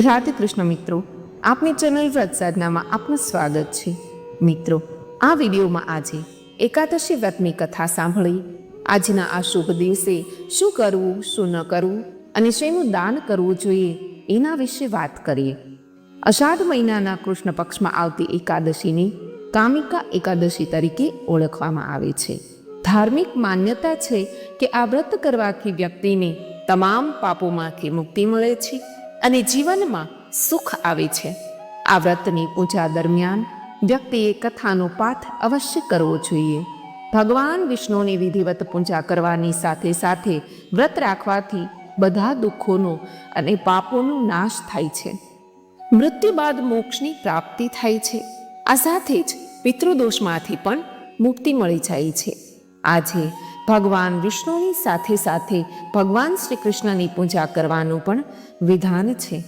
રાધે કૃષ્ણ મિત્રો, આપની ચેનલ વ્રત સાધનામાં આપનું સ્વાગત છે. મિત્રો, આ વિડીયોમાં આજે એકાદશી વ્રતની કથા સાંભળી. આજના આ શુભ દિવસે શું કરવું, શું ન કરવું અને શેનું દાન કરવું જોઈએ એના વિશે વાત કરીએ. અષાઢ મહિનાના કૃષ્ણ પક્ષમાં આવતી એકાદશીને કામિકા એકાદશી તરીકે ઓળખવામાં આવે છે. ધાર્મિક માન્યતા છે કે આ વ્રત કરવાથી વ્યક્તિને તમામ પાપોમાંથી મુક્તિ મળે છે. અને જીવનમાં સુખ આવે છે. આ વ્રતની પૂજા દરમિયાન વ્યક્તિએ કથાનો પાઠ અવશ્ય કરવો જોઈએ. ભગવાન વિષ્ણુની વિધિવત પૂજા કરવાની સાથે સાથે વ્રત રાખવાથી બધા દુઃખોનો અને પાપોનો નાશ થાય છે. મૃત્યુ બાદ મોક્ષની પ્રાપ્તિ થાય છે. આ સાથે જ પિતૃદોષમાંથી પણ મુક્તિ મળી જાય છે. આજે ભગવાન વિષ્ણુની સાથે સાથે ભગવાન શ્રી કૃષ્ણની પૂજા કરવાનું પણ વિધાન છે.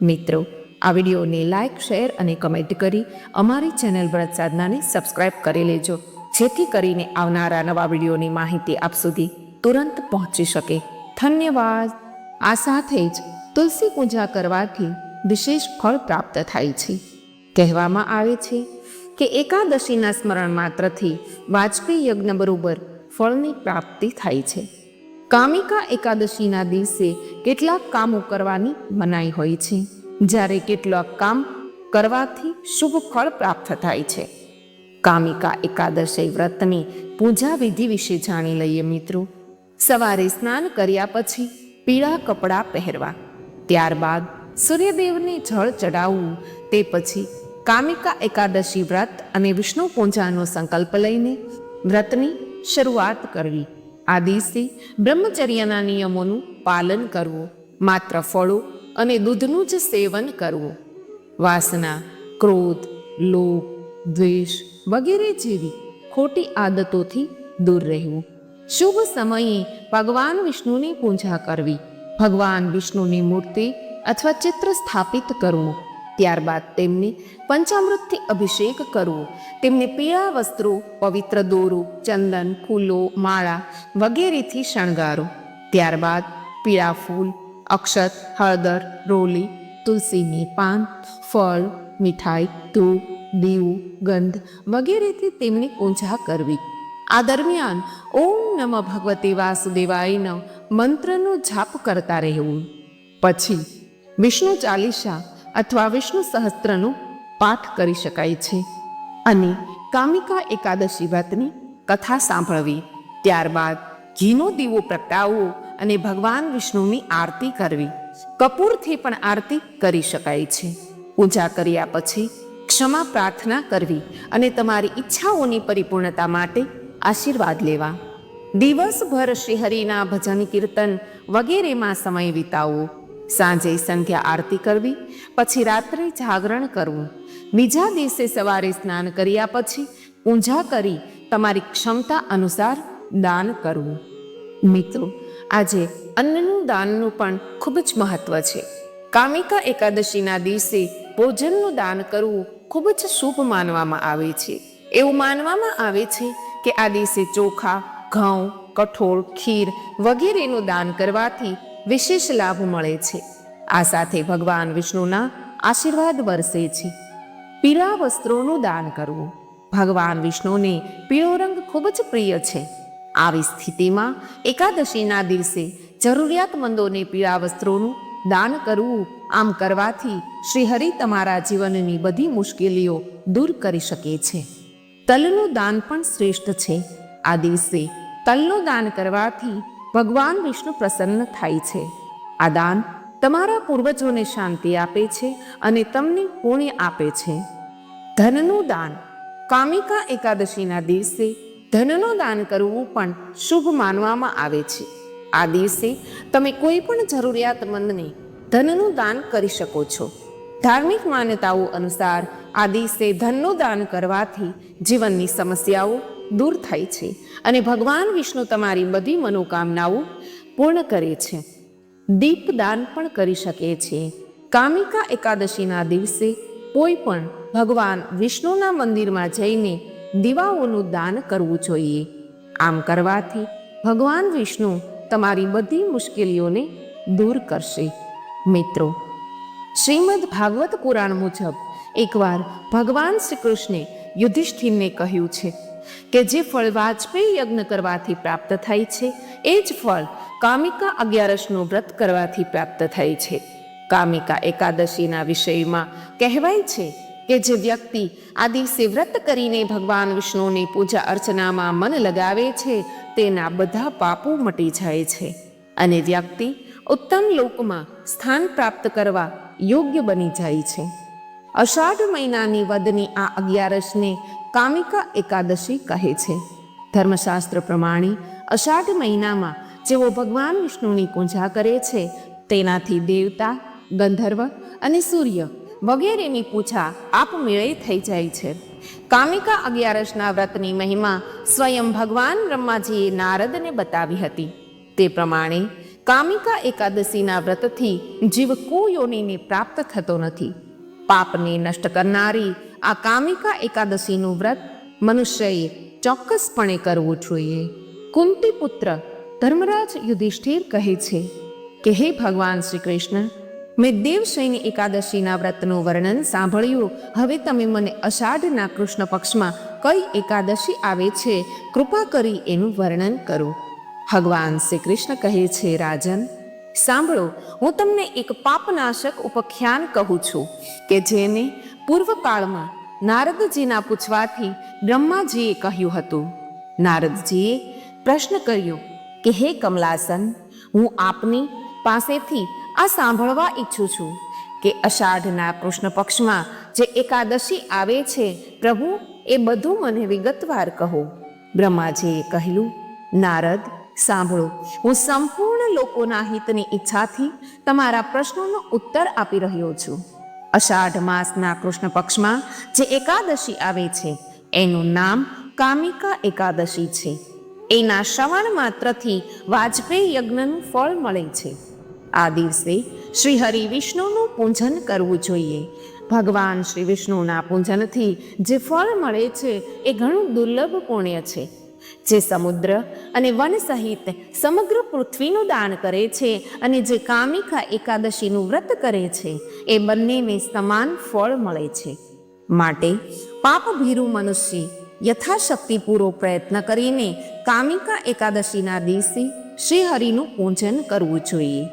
મિત્રો, આ વિડીયોને લાઇક શેર અને કમેન્ટ કરી અમારી ચેનલ વ્રત સાધનાને સબસ્ક્રાઇબ કરી લેજો. જેથી કરીને આવનારા નવા વિડીયોની માહિતી આપ સુધી તુરંત પહોંચી શકે. ધન્યવાદ. આ સાથે જ તુલસી પૂજા કરવાથી વિશેષ ફળ પ્રાપ્ત થાય છે. કહેવામાં આવે છે કે એકાદશીના સ્મરણ માત્રથી વાજપેયી યજ્ઞ બરોબર ફળની પ્રાપ્તિ થાય છે. કામિકા એકાદશીના દિવસે કેટલાક કામો કરવાની મનાઈ હોય છે. જ્યારે કેટલાક કામ કરવાથી શુભ ફળ પ્રાપ્ત થાય છે. કામિકા એકાદશી વ્રતની પૂજા વિધિ વિશે જાણી લઈએ મિત્રો. સવારે સ્નાન કર્યા પછી પીળા કપડાં પહેરવા. ત્યારબાદ સૂર્યદેવને જળ ચડાવવું, તે પછી કામિકા એકાદશી વ્રત અને વિષ્ણુ પૂજાનો સંકલ્પ લઈને વ્રતની શરૂઆત કરવી. આ દિવસે બ્રહ્મચર્યના નિયમોનું પાલન કરવું, માત્ર ફળો અને દૂધનું જ સેવન કરવું. વાસના, ક્રોધ, લોભ, દ્વેષ વગેરે જેવી ખોટી આદતોથી દૂર રહેવું. શુભ સમયે ભગવાન વિષ્ણુની પૂજા કરવી. ભગવાન વિષ્ણુની મૂર્તિ અથવા ચિત્ર સ્થાપિત કરવું. ત્યારબાદ તેમને પંચામૃતથી અભિષેક કરવો. તેમને પીળા વસ્ત્રો, પવિત્ર દોરો, ચંદન, ફૂલો, માળા વગેરેથી શણગારો. ત્યારબાદ પીળા ફૂલ, અક્ષત, હળદર, રોલી, તુલસીની પાન, ફળ, મીઠાઈ, ધૂપ, દીવું, ગંધ વગેરેથી તેમની પૂજા કરવી. આ દરમિયાન ઓમ નમઃ ભગવતે વાસુદેવાયનો મંત્રનો જાપ કરતા રહેવું. પછી વિષ્ણુ ચાલીસા અથવા વિષ્ણુ સહસ્ત્રનો પાઠ કરી શકાય છે. અને કામિકા એકાદશી વ્રતની કથા સાંભળવી. ત્યારબાદ ઘીનો દીવો પ્રગટાવવો અને ભગવાન વિષ્ણુની આરતી કરવી. કપૂરથી પણ આરતી કરી શકાય છે. પૂજા કર્યા પછી ક્ષમા પ્રાર્થના કરવી અને તમારી ઈચ્છાઓની પરિપૂર્ણતા માટે આશીર્વાદ લેવા. દિવસભર શ્રીહરિના ભજન કીર્તન વગેરેમાં સમય વિતાવવો. સાંજે સંધ્યા આરતી કરવી, પછી રાત્રે જાગરણ કરવું. બીજા દિવસે સવારે સ્નાન કર્યા પછી પૂજા કરી તમારી ક્ષમતા અનુસાર દાન કરવું. મિત્રો, આજે અન્નનું દાનનું પણ ખૂબ જ મહત્વ છે. કામિકા એકાદશીના દિવસે ભોજનનું દાન કરવું ખૂબ જ શુભ માનવામાં આવે છે. એવું માનવામાં આવે છે કે આ દિવસે ચોખા, ઘઉં, કઠોળ, ખીર વગેરેનું દાન કરવાથી વિશેષ લાભ મળે છે. આ સાથે ભગવાન વિષ્ણુના આશીર્વાદ વરસે છે. પીળા વસ્ત્રોનું દાન કરવું. ભગવાન વિષ્ણુને પીળો રંગ ખૂબ જ પ્રિય છે. આવી સ્થિતિમાં એકાદશીના દિવસે જરૂરિયાતમંદોને પીળા વસ્ત્રોનું દાન કરવું આમ કરવાથી શ્રીહરિ તમારા જીવનની બધી મુશ્કેલીઓ દૂર કરી શકે છે. તલનું દાન પણ શ્રેષ્ઠ છે. આ દિવસે તલનું દાન કરવાથી ભગવાન વિષ્ણુ પ્રસન્ન થાય છે. આ દાન તમારા પૂર્વજોને શાંતિ આપે છે અને તમને પુણ્ય આપે છે. ધનનું દાન. કામિકા એકાદશીના દિવસે ધનનું દાન કરવું પણ શુભ માનવામાં આવે છે. આ દિવસે તમે કોઈ પણ જરૂરિયાતમંદને ધનનું દાન કરી શકો છો. ધાર્મિક માન્યતાઓ અનુસાર આ દિવસે ધનનું દાન કરવાથી જીવનની સમસ્યાઓ દૂર થાય છે. અને ભગવાન વિષ્ણુ તમારી બધી મનોકામનાઓ પૂર્ણ કરે છે. દીપદાન પણ કરી શકે છે. કામિકા એકાદશીના દિવસે કોઈ પણ ભગવાન વિષ્ણુના મંદિરમાં જઈને દીવાઓનું દાન કરવું જોઈએ. આમ કરવાથી ભગવાન વિષ્ણુ તમારી બધી મુશ્કેલીઓને દૂર કરશે. મિત્રો, શ્રીમદ ભાગવત પુરાણ મુજબ એકવાર ભગવાન શ્રી કૃષ્ણે યુધિષ્ઠિરને કહ્યું છે કે જે ફળ વાજપેયી યજ્ઞ કરવાથી પ્રાપ્ત થાય છે, એ જ ફળ કામિકા અગિયારસનું વ્રત કરવાથી પ્રાપ્ત થાય છે. કામિકા એકાદશીના વિષયમાં કહેવાય છે કે જે વ્યક્તિ આ દિવસે વ્રત કરીને ભગવાન વિષ્ણુની પૂજા અર્ચનામાં મન લગાવે છે, તેના બધા પાપો મટી જાય છે. અને વ્યક્તિ ઉત્તમ લોકમાં સ્થાન પ્રાપ્ત કરવા યોગ્ય બની જાય છે. અષાઢ મહિનાની વદની આ અગિયારસને કામિકા એકાદશી કહે છે. ધર્મશાસ્ત્ર પ્રમાણે અષાઢ મહિનામાં જેઓ ભગવાન વિષ્ણુની પૂજા કરે છે, તેનાથી દેવતા, ગંધર્વ અને સૂર્ય વગેરેની પૂજા આપમેળે થઈ જાય છે. કામિકા અગિયારસના વ્રતની મહિમા સ્વયં ભગવાન બ્રહ્માજીએ નારદને બતાવી હતી. તે પ્રમાણે કામિકા એકાદશીના વ્રતથી જીવ કુયોનિને પ્રાપ્ત થતો નથી. પાપને નષ્ટ કરનારી આ કામિકા એકાદશીનું વ્રત મનુષ્યએ ચોક્કસપણે કરવું જોઈએ. કુંતી પુત્ર ધર્મરાજ યુધિષ્ઠિર કહે છે કે, હે ભગવાન શ્રી કૃષ્ણ મેં દેવશયની એકાદશીના વ્રતનું વર્ણન સાંભળ્યું. હવે તમે મને અષાઢના કૃષ્ણ પક્ષમાં કઈ એકાદશી આવે છે, કૃપા કરી એનું વર્ણન કરો. ભગવાન શ્રી કૃષ્ણ કહે છે, રાજન, સાંભળો, હું તમને એક પાપનાશક ઉપખ્યાન કહું છું કે, જેને પૂર્વકાળમાં નારદજીના પૂછવાથી બ્રહ્માજીએ કહ્યું હતું, નારદજીએ પ્રશ્ન કર્યો કે, હે કમલાસન, હું આપની પાસેથી આ સાંભળવા ઈચ્છું છું કે અષાઢના કૃષ્ણ પક્ષમાં જે એકાદશી આવે છે, પ્રભુ, એ બધું મને વિગતવાર કહો. બ્રહ્માજીએ કહ્યું નારદ, સાંભળો, હું સંપૂર્ણ લોકોના હિતની ઈચ્છાથી તમારા પ્રશ્નોનો ઉત્તર આપી રહ્યો છું. અષાઢ માસના કૃષ્ણ પક્ષમાં જે એકાદશી આવે છે, એનું નામ કામિકા એકાદશી છે. એના શ્રવણ માત્રથી વાજપેયી યજ્ઞનું ફળ મળે છે. આ દિવસે શ્રી હરિ વિષ્ણુનું પૂજન કરવું જોઈએ. ભગવાન શ્રી વિષ્ણુના પૂજનથી જે ફળ મળે છે, એ ઘણું દુર્લભ પુણ્ય છે. જે સમુદ્ર અને વન સહિત સમગ્ર પૃથ્વીનું દાન કરે છે અને જે કામિકા એકાદશીનું વ્રત કરે છે, એ બંનેને સમાન ફળ મળે છે. માટે પાપભીરુ મનુષ્ય યથાશક્તિ પૂરો પ્રયત્ન કરીને કામિકા એકાદશીના દિવસે શ્રીહરિનું પૂજન કરવું જોઈએ.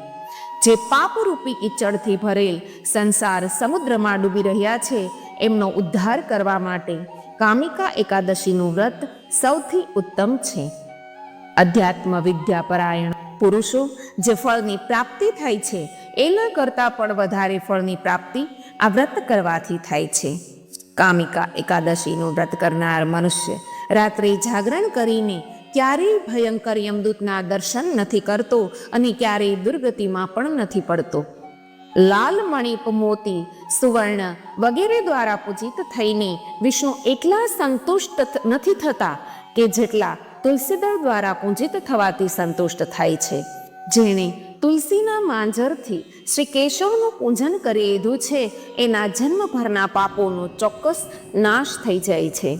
જે પાપરૂપી કિચડથી ભરેલ સંસાર સમુદ્રમાં ડૂબી રહ્યા છે, એમનો ઉદ્ધાર કરવા માટે કામિકા એકાદશીનું વ્રત સૌથી ઉત્તમ છે. અધ્યાત્મ વિદ્યાપરાયણ પુરુષો, જે ફળની પ્રાપ્તિ થાય છે, એના કરતાં પણ વધારે ફળની પ્રાપ્તિ આ વ્રત કરવાથી થાય છે. કામિકા એકાદશીનું વ્રત કરનાર મનુષ્ય રાત્રે જાગરણ કરીને ક્યારેય ભયંકર યમદૂતના દર્શન નથી કરતો અને ક્યારેય દુર્ગતિમાં પણ નથી પડતો. લાલ મણિપ મોતી સુવર્ણ વગેરે દ્વારા પૂજિત થઈને વિષ્ણુ એટલા સંતુષ્ટ નથી થતા કે જેટલા તુલસીદળ દ્વારા પૂજિત થવાથી સંતુષ્ટ થાય છે. જેણે તુલસીના માંજરથી શ્રી કેશવનું પૂજન કરી લીધું છે, એના જન્મભરના પાપોનો ચોક્કસ નાશ થઈ જાય છે.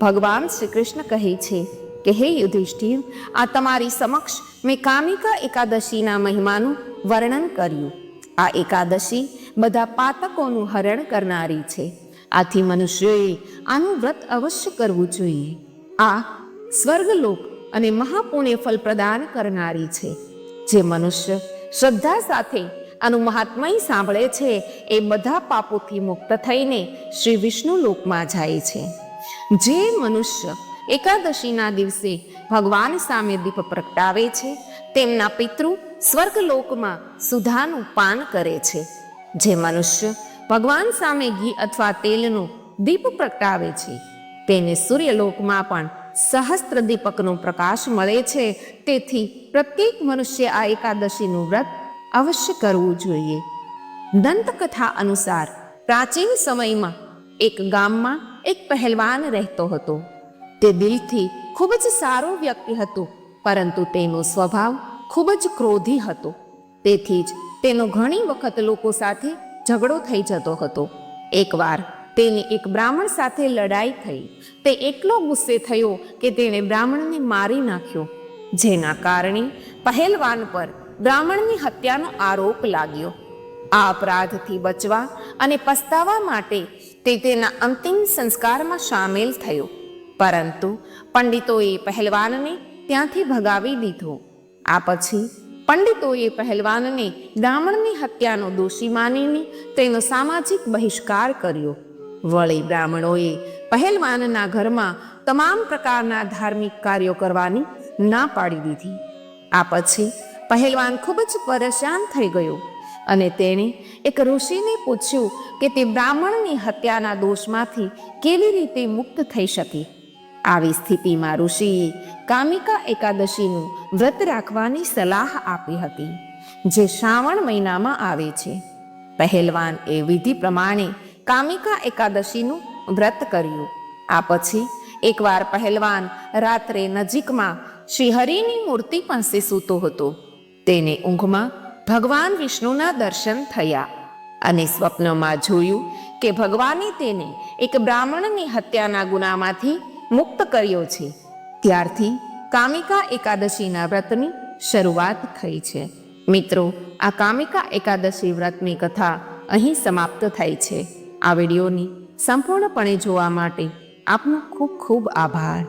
ભગવાન શ્રી કૃષ્ણ કહે છે કે, હે યુધિષ્ઠિર, આ તમારી સમક્ષ મેં કામિકા એકાદશીના મહિમાનું વર્ણન કર્યું. આ એકાદશી બધા પાતકોનું હરણ કરનારી છે. આથી મનુષ્યોએ આનું વ્રત અવશ્ય કરવું જોઈએ. આ સ્વર્ગલોક અને મહાપુણ્ય ફલ પ્રદાન કરનારી છે. જે મનુષ્ય શ્રદ્ધા સાથે આનું મહાત્મય સાંભળે છે એ બધા પાપોથી મુક્ત થઈને શ્રી વિષ્ણુ લોકમાં જાય છે. જે મનુષ્ય એકાદશીના દિવસે ભગવાન સામે દીપ પ્રગટાવે છે, તેમના પિતૃ સ્વર્ગલોકમાં સુધાનું પાન કરે છે. જે મનુષ્ય ભગવાન સામે ઘી અથવા તેલનું દીપ પ્રગટાવે છે, તેને સૂર્યલોકમાં પણ સહસ્ત્ર દીપકનો પ્રકાશ મળે છે. તેથી પ્રત્યેક મનુષ્ય આ એકાદશીનું વ્રત અવશ્ય કરવું જોઈએ. દંતકથા અનુસાર પ્રાચીન સમયમાં એક ગામમાં એક પહેલવાન રહેતો હતો. તે દિલથી ખૂબ જ સારો વ્યક્તિ હતો, પરંતુ તેનો સ્વભાવ ખૂબ જ ક્રોધી હતો. તેથી જ તેનો ઘણી વખત લોકો સાથે ઝઘડો થઈ જતો હતો. એકવાર તેની એક બ્રાહ્મણ સાથે લડાઈ થઈ. તે એટલો ગુસ્સે થયો કે તેણે બ્રાહ્મણને મારી નાખ્યો. જેના કારણે પહેલવાન પર બ્રાહ્મણની હત્યાનો આરોપ લાગ્યો. આ અપરાધથી બચવા અને પસ્તાવા માટે તે તેના અંતિમ સંસ્કારમાં સામેલ થયો. પરંતુ પંડિતોએ પહેલવાનને ત્યાંથી ભગાવી દીધો. આ પછી પંડિતોએ પહેલવાનને બ્રાહ્મણની હત્યાનો દોષી માનીને તેનો સામાજિક બહિષ્કાર કર્યો. વળી બ્રાહ્મણોએ પહેલવાનના ઘરમાં તમામ પ્રકારના ધાર્મિક કાર્યો કરવાની ના પાડી દીધી. આ પછી પહેલવાન ખૂબ જ પરેશાન થઈ ગયો અને તેણે એક ઋષિને પૂછ્યું કે તે બ્રાહ્મણની હત્યાના દોષમાંથી કેવી રીતે મુક્ત થઈ શકે? આવી સ્થિતિમાં ઋષિએ કામિકા એકાદશીનું વ્રત રાખવાની સલાહ આપી હતી, જે શ્રાવણ મહિનામાં આવે છે. પહેલવાન એ વિધિ પ્રમાણે કામિકા એકાદશીનું વ્રત કર્યું. આ પછી એકવાર પહેલવાન રાત્રે નજીકમાં શ્રીહરિની મૂર્તિ પાસે સૂતો હતો. તેને ઊંઘમાં ભગવાન વિષ્ણુના દર્શન થયા અને સ્વપ્નમાં જોયું કે ભગવાને તેને એક બ્રાહ્મણની હત્યાના ગુનામાંથી મુક્ત કર્યો છે. ત્યારથી કામિકા એકાદશીના વ્રતની શરૂઆત થઈ છે. મિત્રો, આ કામિકા એકાદશી વ્રતની કથા અહીં સમાપ્ત થાય છે. આ વિડીયોની સંપૂર્ણપણે જોવા માટે આપનો ખૂબ ખૂબ આભાર.